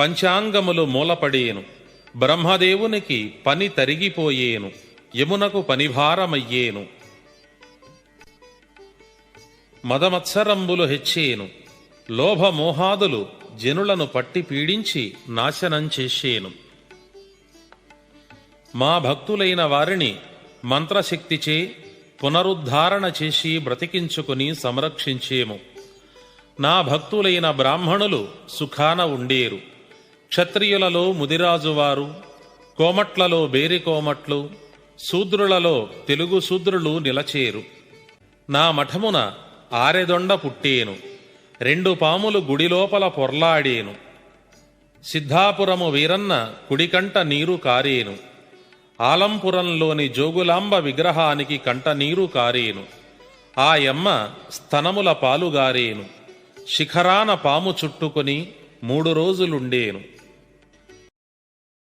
పంచాంగములు మూలపడేను. బ్రహ్మదేవునికి పని తరిగిపోయేను. యమునకు పనిభారమయ్యేను. మదమత్సరంబులు హెచ్చేను. లోభమోహాదులు జనులను పట్టి పీడించి నాశనం చేసేను. మా భక్తులైన వారిని మంత్రశక్తిచే పునరుద్ధారణ చేసి బ్రతికించుకుని సంరక్షించేము. నా భక్తులైన బ్రాహ్మణులు సుఖాన ఉండేరు. క్షత్రియులలో ముదిరాజువారు కోమట్లలో బేరికోమట్లు శూద్రులలో తెలుగు శూద్రులు నిలచేరు. నా మఠమున ఆరెదొండ పుట్టేను రెండు పాములు గుడిలోపల పొర్లాడేను. సిద్ధాపురము వీరన్న కుడికంట నీరు కారేను ఆలంపురంలోని జోగులాంబ విగ్రహానికి కంట నీరు కారేను. ఆ యమ్మ స్తనముల పాలుగారేను శిఖరాన పాము చుట్టుకొని మూడు రోజులుండేను.